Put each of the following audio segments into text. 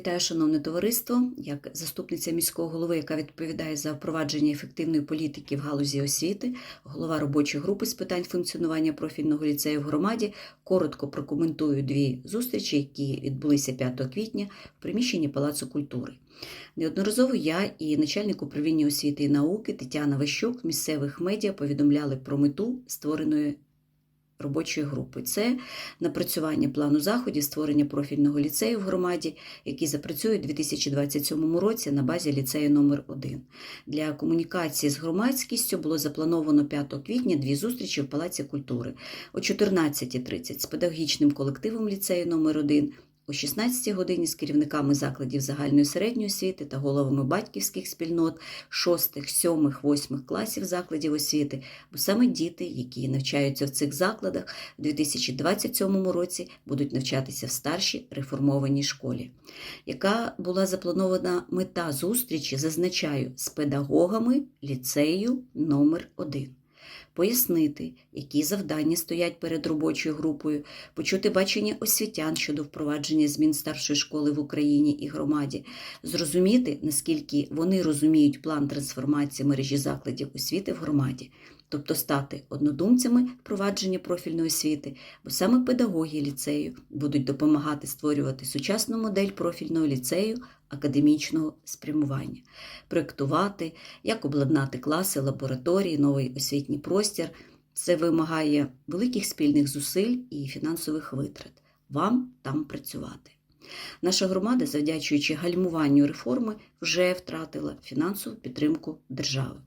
Вітаю, шановне товариство. Як заступниця міського голови, яка відповідає за впровадження ефективної політики в галузі освіти, голова робочої групи з питань функціонування профільного ліцею в громаді, коротко прокоментую дві зустрічі, які відбулися 5 квітня в приміщенні Палацу культури. Неодноразово я і начальник управління освіти і науки Тетяна Ващук місцевих медіа повідомляли про мету створеної робочої групи. Це напрацювання плану заходів, створення профільного ліцею в громаді, який запрацює у 2027 році на базі ліцею номер 1 Для комунікації з громадськістю було заплановано 5 квітня дві зустрічі в Палаці культури о 14.30 з педагогічним колективом ліцею номер 1 о 16 годині з керівниками закладів загальної середньої освіти та головами батьківських спільнот 6, 7, 8 класів закладів освіти, бо саме діти, які навчаються в цих закладах, у 2027 році будуть навчатися в старшій реформованій школі. Яка була запланована мета зустрічі, зазначаю, з педагогами ліцею номер 1 пояснити, які завдання стоять перед робочою групою, почути бачення освітян щодо впровадження змін старшої школи в Україні і громаді, зрозуміти, наскільки вони розуміють план трансформації мережі закладів освіти в громаді. Тобто стати однодумцями впровадження профільної освіти, бо саме педагоги ліцею будуть допомагати створювати сучасну модель профільного ліцею академічного спрямування, проєктувати, як обладнати класи, лабораторії, новий освітній простір. Це вимагає великих спільних зусиль і фінансових витрат. Вам там працювати. Наша громада, завдячуючи гальмуванню реформи, вже втратила фінансову підтримку держави.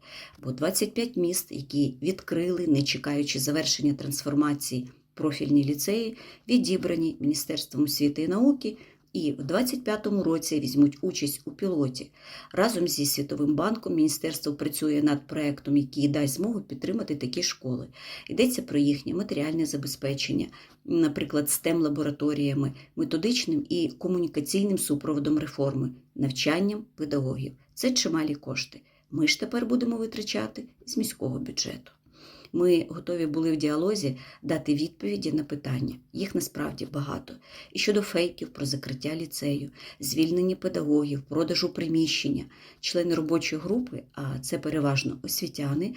Бо 25 міст, які відкрили, не чекаючи завершення трансформації профільні ліцеї, відібрані Міністерством освіти і науки і в 2025 році візьмуть участь у пілоті. Разом зі Світовим банком міністерство працює над проектом, який дасть змогу підтримати такі школи. Йдеться про їхнє матеріальне забезпечення, наприклад, stem лабораторіями, методичним і комунікаційним супроводом реформи, навчанням педагогів. Це чималі кошти. Ми ж тепер будемо витрачати з міського бюджету. Ми готові були в діалозі дати відповіді на питання. Їх насправді багато. І щодо фейків про закриття ліцею, звільнення педагогів, продажу приміщення, члени робочої групи, а це переважно освітяни.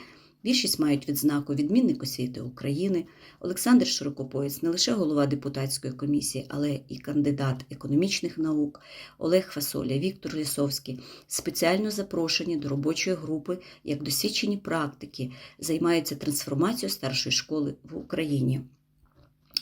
Більшість мають відзнаку відмінник освіти України. Олександр Широкопоєць не лише голова депутатської комісії, але і кандидат економічних наук, Олег Фасоля, Віктор Лісовський спеціально запрошені до робочої групи як досвідчені практики, займаються трансформацією старшої школи в Україні.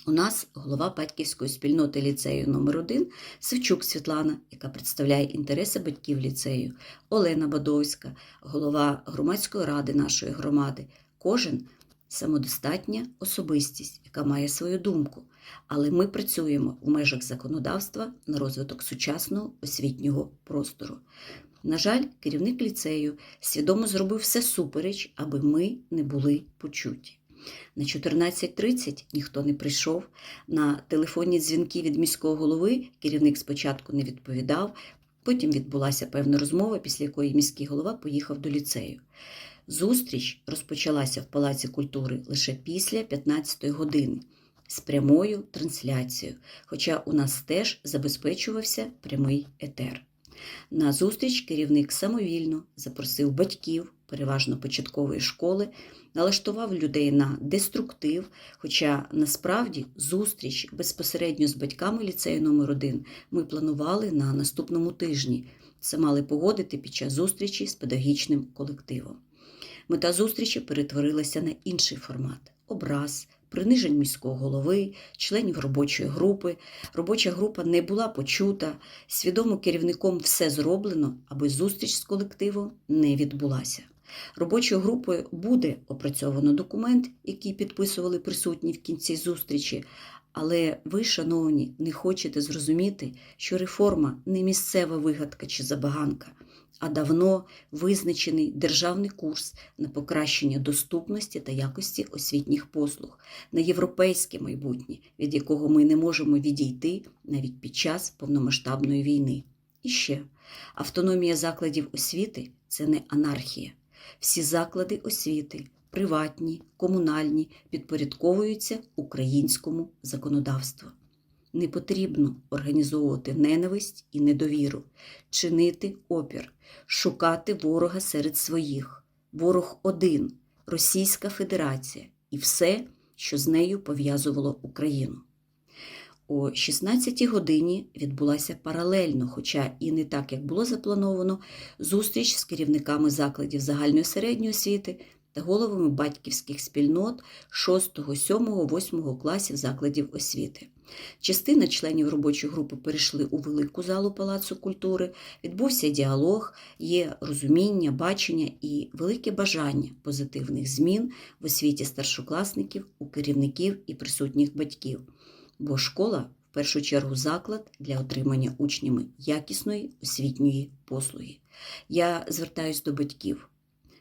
У нас голова батьківської спільноти ліцею номер 1 Севчук Світлана, яка представляє інтереси батьків ліцею, Олена Бадовська, голова громадської ради нашої громади. Кожен самодостатня особистість, яка має свою думку. Але ми працюємо в межах законодавства на розвиток сучасного освітнього простору. На жаль, керівник ліцею свідомо зробив все супереч, аби ми не були почуті. На 14.30 ніхто не прийшов. На телефонні дзвінки від міського голови керівник спочатку не відповідав. Потім відбулася певна розмова, після якої міський голова поїхав до ліцею. Зустріч розпочалася в Палаці культури лише після 15-ї години з прямою трансляцією, хоча у нас теж забезпечувався прямий етер. На зустріч керівник самовільно запросив батьків, переважно початкової школи, налаштував людей на деструктив, хоча насправді зустріч безпосередньо з батьками ліцею номер 1 ми планували на наступному тижні. Це мали погодити під час зустрічі з педагогічним колективом. Мета зустрічі перетворилася на інший формат образ, принижень міського голови, членів робочої групи. Робоча група не була почута, свідомо керівником все зроблено, аби зустріч з колективом не відбулася. Робочою групою буде опрацьовано документ, який підписували присутні в кінці зустрічі. Але ви, шановні, не хочете зрозуміти, що реформа не місцева вигадка чи забаганка, а давно визначений державний курс на покращення доступності та якості освітніх послуг, на європейське майбутнє, від якого ми не можемо відійти навіть під час повномасштабної війни. І ще автономія закладів освіти це не анархія. Всі заклади освіти, приватні, комунальні, підпорядковуються українському законодавству. Не потрібно організовувати ненависть і недовіру, чинити опір, шукати ворога серед своїх. Ворог один Російська Федерація і все, що з нею пов'язувало Україну. О 16 годині відбулася паралельно, хоча і не так, як було заплановано, зустріч з керівниками закладів загальної середньої освіти та головами батьківських спільнот 6, 7, 8 класів закладів освіти. Частина членів робочої групи перейшли у велику залу Палацу культури, відбувся діалог, є розуміння, бачення і велике бажання позитивних змін в освіті старшокласників, у керівників і присутніх батьків. Бо школа в першу чергу заклад для отримання учнями якісної освітньої послуги. Я звертаюсь до батьків.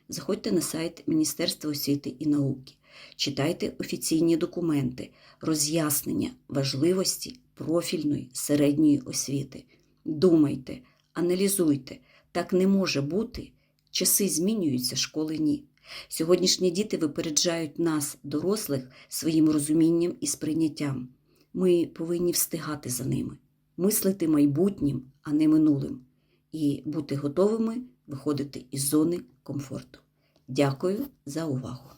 Заходьте на сайт Міністерства освіти і науки, читайте офіційні документи, роз'яснення важливості профільної середньої освіти. Думайте, аналізуйте. Так не може бути. Часи змінюються, школи ні. Сьогоднішні діти випереджають нас, дорослих, своїм розумінням і сприйняттям. Ми повинні встигати за ними, мислити майбутнім, а не минулим, і бути готовими виходити із зони комфорту. Дякую за увагу!